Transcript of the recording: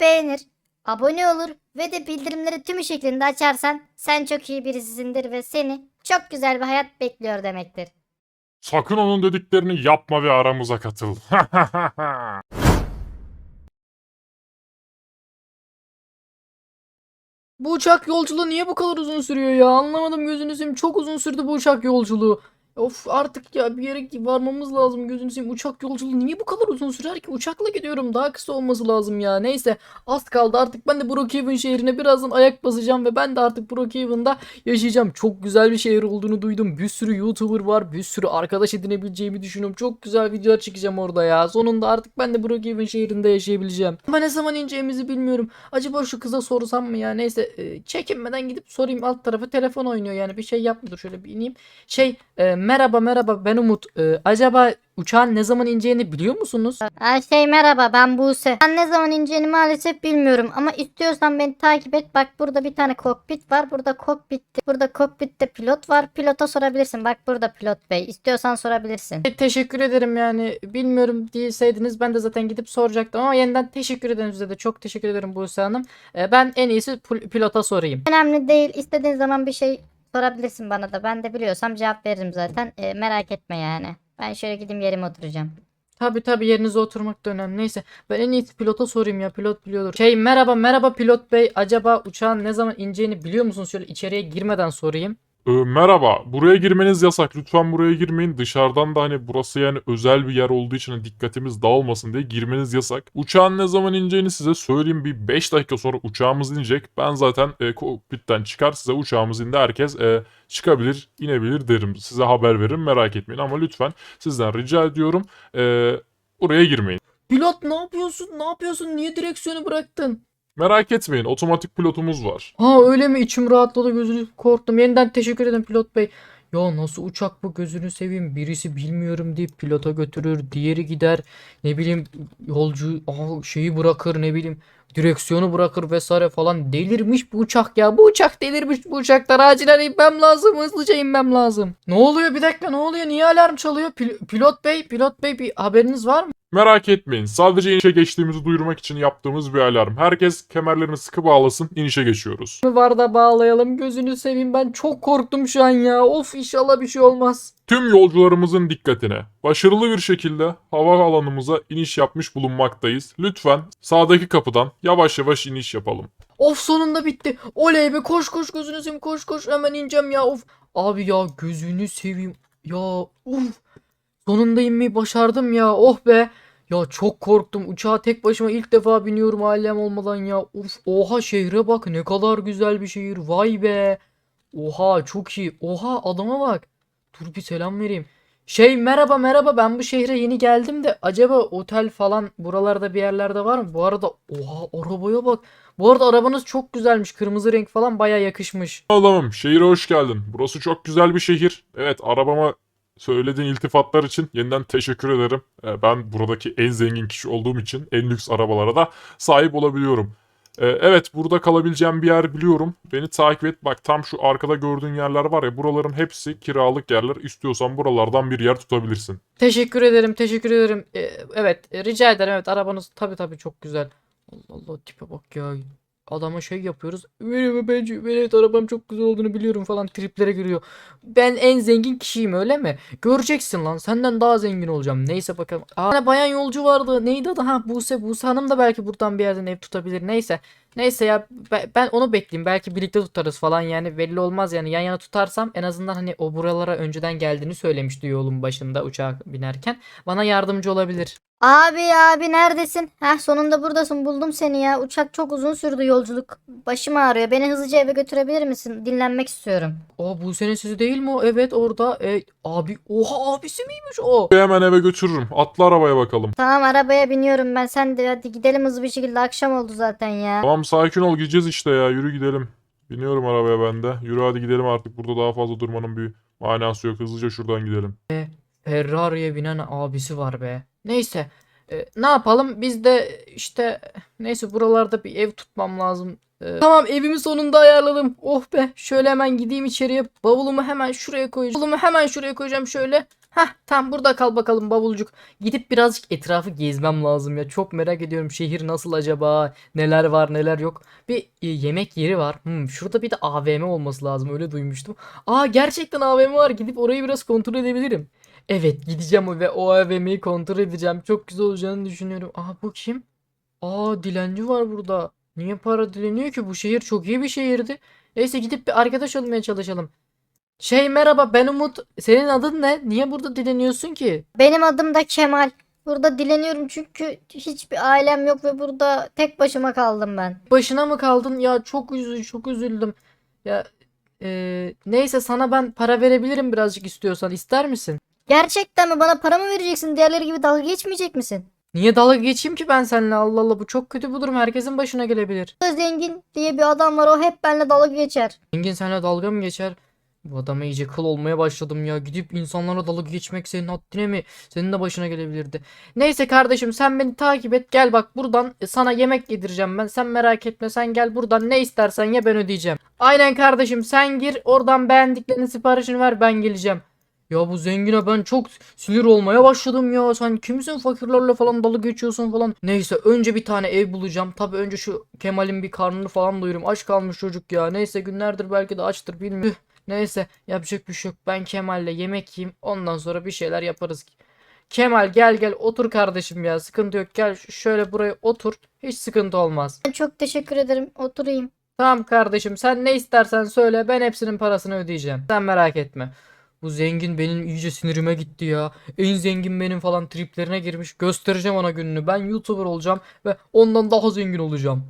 beğenir, abone olur ve de bildirimleri tüm şeklinde açarsan sen çok iyi birisisindir ve seni çok güzel bir hayat bekliyor demektir. Sakın onun dediklerini yapma ve aramıza katıl. Bu uçak yolculuğu niye bu kadar uzun sürüyor ya? Anlamadım gözünü seveyim. Çok uzun sürdü bu uçak yolculuğu. Of artık ya bir yere varmamız lazım gözünü seveyim. Uçak yolculuğu niye bu kadar uzun sürer ki? Uçakla gidiyorum. Daha kısa olması lazım ya. Neyse az kaldı artık ben de Brookhaven şehrine birazdan ayak basacağım ve ben de artık Brookhaven'da yaşayacağım. Çok güzel bir şehir olduğunu duydum. Bir sürü YouTuber var. Bir sürü arkadaş edinebileceğimi düşünüyorum. Çok güzel videolar çekeceğim orada ya. Sonunda artık ben de Brookhaven şehrinde yaşayabileceğim. Ama ne zaman ineceğimizi bilmiyorum. Acaba şu kıza sorsam mı ya? Neyse e, çekinmeden gidip sorayım alt tarafı telefon oynuyor yani bir şey yapmıyor. Şöyle bir ineyim. Şey e, merhaba merhaba ben Umut. E, acaba uçağın ne zaman ineceğini biliyor musunuz? Aa, şey merhaba ben Buse. Ben ne zaman ineceğini maalesef bilmiyorum ama istiyorsan beni takip et. Bak burada bir tane kokpit var. Burada kokpitte, burada kokpitte pilot var. Pilota sorabilirsin. Bak burada pilot bey. İstiyorsan sorabilirsin. E, Teşekkür ederim yani bilmiyorum değilseydiniz ben de zaten gidip soracaktım ama yeniden teşekkür ederim size de çok teşekkür ederim Buse Hanım. E, ben en iyisi pil- pilota sorayım. Önemli değil. İstediğin zaman bir şey sorabilirsin bana da. Ben de biliyorsam cevap veririm zaten. Ee, merak etme yani. Ben şöyle gideyim yerime oturacağım. Tabi tabi yerinize oturmak da önemli. Neyse ben en iyisi pilota sorayım ya pilot biliyordur. Şey merhaba merhaba pilot bey acaba uçağın ne zaman ineceğini biliyor musunuz? Şöyle içeriye girmeden sorayım. Ee, merhaba, buraya girmeniz yasak. Lütfen buraya girmeyin. Dışarıdan da hani burası yani özel bir yer olduğu için hani dikkatimiz dağılmasın diye girmeniz yasak. Uçağın ne zaman ineceğini size söyleyeyim. Bir 5 dakika sonra uçağımız inecek. Ben zaten e, kokpitten çıkar size uçağımız indi. Herkes e, çıkabilir, inebilir derim. Size haber veririm merak etmeyin. Ama lütfen sizden rica ediyorum e, buraya girmeyin. Pilot ne yapıyorsun? Ne yapıyorsun? Niye direksiyonu bıraktın? Merak etmeyin otomatik pilotumuz var. Ha öyle mi? İçim rahatladı gözünü korktum. Yeniden teşekkür ederim pilot bey. Ya nasıl uçak bu gözünü seveyim. Birisi bilmiyorum deyip pilota götürür. Diğeri gider. Ne bileyim yolcu aa, şeyi bırakır ne bileyim. Direksiyonu bırakır vesaire falan. Delirmiş bu uçak ya. Bu uçak delirmiş bu uçaklar. Acilen inmem lazım. Hızlıca inmem lazım. Ne oluyor bir dakika ne oluyor? Niye alarm çalıyor? Pil- pilot bey pilot bey bir haberiniz var mı? Merak etmeyin. Sadece inişe geçtiğimizi duyurmak için yaptığımız bir alarm. Herkes kemerlerini sıkı bağlasın. İnişe geçiyoruz. var da bağlayalım. Gözünü seveyim ben çok korktum şu an ya. Of inşallah bir şey olmaz. Tüm yolcularımızın dikkatine. Başarılı bir şekilde hava alanımıza iniş yapmış bulunmaktayız. Lütfen sağdaki kapıdan yavaş yavaş iniş yapalım. Of sonunda bitti. Oley be koş koş gözünü seveyim koş koş hemen ineceğim ya of. Abi ya gözünü seveyim. Ya uf. Sonunda inmeyi başardım ya oh be. Ya çok korktum uçağa tek başıma ilk defa biniyorum ailem olmadan ya. Uf oha şehre bak ne kadar güzel bir şehir vay be. Oha çok iyi. Oha adama bak. Dur bir selam vereyim. Şey merhaba merhaba ben bu şehre yeni geldim de acaba otel falan buralarda bir yerlerde var mı? Bu arada oha arabaya bak. Bu arada arabanız çok güzelmiş. Kırmızı renk falan baya yakışmış. Adamım şehire hoş geldin. Burası çok güzel bir şehir. Evet arabama söylediğin iltifatlar için yeniden teşekkür ederim. Ee, Ben buradaki en zengin kişi olduğum için en lüks arabalara da sahip olabiliyorum. Ee, Evet burada kalabileceğim bir yer biliyorum. Beni takip et. Bak tam şu arkada gördüğün yerler var ya buraların hepsi kiralık yerler. İstiyorsan buralardan bir yer tutabilirsin. Teşekkür ederim, teşekkür ederim. Ee, evet, rica ederim. Evet, arabanız tabii tabii çok güzel. Allah Allah tipe bak ya. Adama şey yapıyoruz. Merhaba ben, evet arabam çok güzel olduğunu biliyorum falan triplere giriyor. Ben en zengin kişiyim öyle mi? Göreceksin lan senden daha zengin olacağım. Neyse bakalım. Aa, bayan yolcu vardı. Neydi adı? Ha Buse. Buse Hanım da belki buradan bir yerden ev tutabilir. Neyse. Neyse ya be- ben onu bekleyeyim. Belki birlikte tutarız falan yani belli olmaz yani yan yana tutarsam en azından hani o buralara önceden geldiğini söylemişti yolun başında uçağa binerken. Bana yardımcı olabilir. Abi abi neredesin? Heh sonunda buradasın. Buldum seni ya. Uçak çok uzun sürdü yolculuk. Başım ağrıyor. Beni hızlıca eve götürebilir misin? Dinlenmek istiyorum. Aa Buse'nin sesi değil mi o? Evet orada. E, abi oha abisi miymiş o? Hemen eve götürürüm. Atla arabaya bakalım. Tamam arabaya biniyorum ben. Sen de hadi gidelim hızlı bir şekilde. Akşam oldu zaten ya. Tamam sakin ol gideceğiz işte ya yürü gidelim. Biniyorum arabaya ben de. Yürü hadi gidelim artık burada daha fazla durmanın bir manası yok. Hızlıca şuradan gidelim. Ferrari'ye binen abisi var be. Neyse. e, ne yapalım? Biz de işte neyse buralarda bir ev tutmam lazım. E, tamam evimi sonunda ayarladım. Oh be. Şöyle hemen gideyim içeriye. Bavulumu hemen şuraya koyacağım. Bavulumu hemen şuraya koyacağım şöyle. Hah tam burada kal bakalım bavulcuk. Gidip birazcık etrafı gezmem lazım ya. Çok merak ediyorum şehir nasıl acaba? Neler var neler yok. Bir e, yemek yeri var. Hmm, şurada bir de AVM olması lazım öyle duymuştum. Aa gerçekten AVM var. Gidip orayı biraz kontrol edebilirim. Evet gideceğim ve o AVM'yi kontrol edeceğim. Çok güzel olacağını düşünüyorum. Aha bu kim? Aa dilenci var burada. Niye para dileniyor ki? Bu şehir çok iyi bir şehirdi. Neyse gidip bir arkadaş olmaya çalışalım. Şey merhaba ben Umut. Senin adın ne? Niye burada dileniyorsun ki? Benim adım da Kemal. Burada dileniyorum çünkü hiçbir ailem yok ve burada tek başıma kaldım ben. Başına mı kaldın? Ya çok üzü çok üzüldüm. Ya eee, neyse sana ben para verebilirim birazcık istiyorsan. İster misin? Gerçekten mi? Bana para mı vereceksin? Diğerleri gibi dalga geçmeyecek misin? Niye dalga geçeyim ki ben seninle? Allah Allah bu çok kötü bu durum. Herkesin başına gelebilir. Zengin diye bir adam var. O hep benimle dalga geçer. Zengin seninle dalga mı geçer? Bu adama iyice kıl olmaya başladım ya. Gidip insanlara dalga geçmek senin haddine mi? Senin de başına gelebilirdi. Neyse kardeşim sen beni takip et. Gel bak buradan sana yemek yedireceğim ben. Sen merak etme sen gel buradan ne istersen ye ben ödeyeceğim. Aynen kardeşim sen gir oradan beğendiklerinin siparişini ver ben geleceğim. Ya bu zengine ben çok sinir olmaya başladım ya. Sen kimsin fakirlerle falan dalga geçiyorsun falan. Neyse önce bir tane ev bulacağım. Tabii önce şu Kemal'in bir karnını falan doyurayım. Aç kalmış çocuk ya. Neyse günlerdir belki de açtır bilmiyorum. Neyse yapacak bir şey yok. Ben Kemal'le yemek yiyeyim. Ondan sonra bir şeyler yaparız. Kemal gel gel otur kardeşim ya. Sıkıntı yok. Gel şöyle buraya otur. Hiç sıkıntı olmaz. Çok teşekkür ederim. Oturayım. Tamam kardeşim sen ne istersen söyle ben hepsinin parasını ödeyeceğim. Sen merak etme. Bu zengin benim iyice sinirime gitti ya. En zengin benim falan triplerine girmiş. Göstereceğim ona gününü. Ben YouTuber olacağım ve ondan daha zengin olacağım.